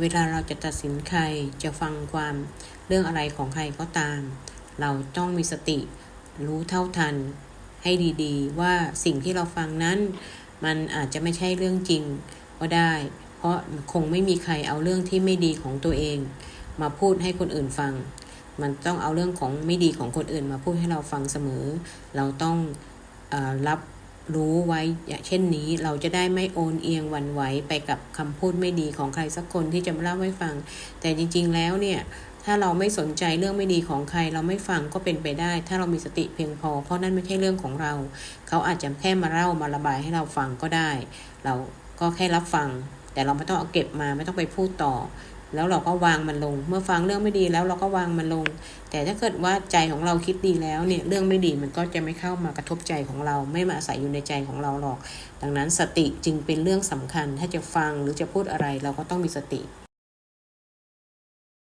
เวลาเราจะตัดสินใครจะฟังความเรื่องอะไรของใครก็ตาม เราต้องมีสติ รู้เท่าทัน ให้ดีๆ ว่าสิ่งที่เราฟังนั้น มันอาจจะไม่ใช่เรื่องจริงก็ได้ เพราะคงไม่มีใครเอาเรื่องที่ไม่ดีของตัวเอง มาพูดให้คนอื่นฟัง มันต้องเอาเรื่องของไม่ดีของคนอื่นมาพูดให้เราฟังเสมอ เราต้องอรับ รู้ไว้อย่างเช่นนี้เราจะได้ไม่โอนเอียงหวันไหวไปกับคำพูดไม่ดีของใครสักคนที่จะมาเล่าให้ฟัง แต่จริง ๆ แล้วเนี่ยถ้าเราไม่สนใจเรื่องไม่ดีของใครเราไม่ฟังก็เป็นไปได้ ถ้าเรามีสติเพียงพอ เพราะนั่นไม่ใช่เรื่องของเรา เขาอาจจะแค่มาเล่ามาระบายให้เราฟังก็ได้ เราก็แค่รับฟัง แต่เราไม่ต้องเอาเก็บมาไม่ต้องไปพูดต่อ แล้วเราก็วางมันลง เมื่อฟังเรื่องไม่ดีแล้วเราก็วางมันลง แต่ถ้าเกิดว่าใจของเราคิดดีแล้วเนี่ยเรื่องไม่ดีมันก็จะไม่เข้ามากระทบใจของเราไม่มาอาศัยอยู่ในใจของเราหรอก ดังนั้นสติจึงเป็นเรื่องสำคัญถ้าจะฟังหรือจะพูดอะไรเราก็ต้องมีสติ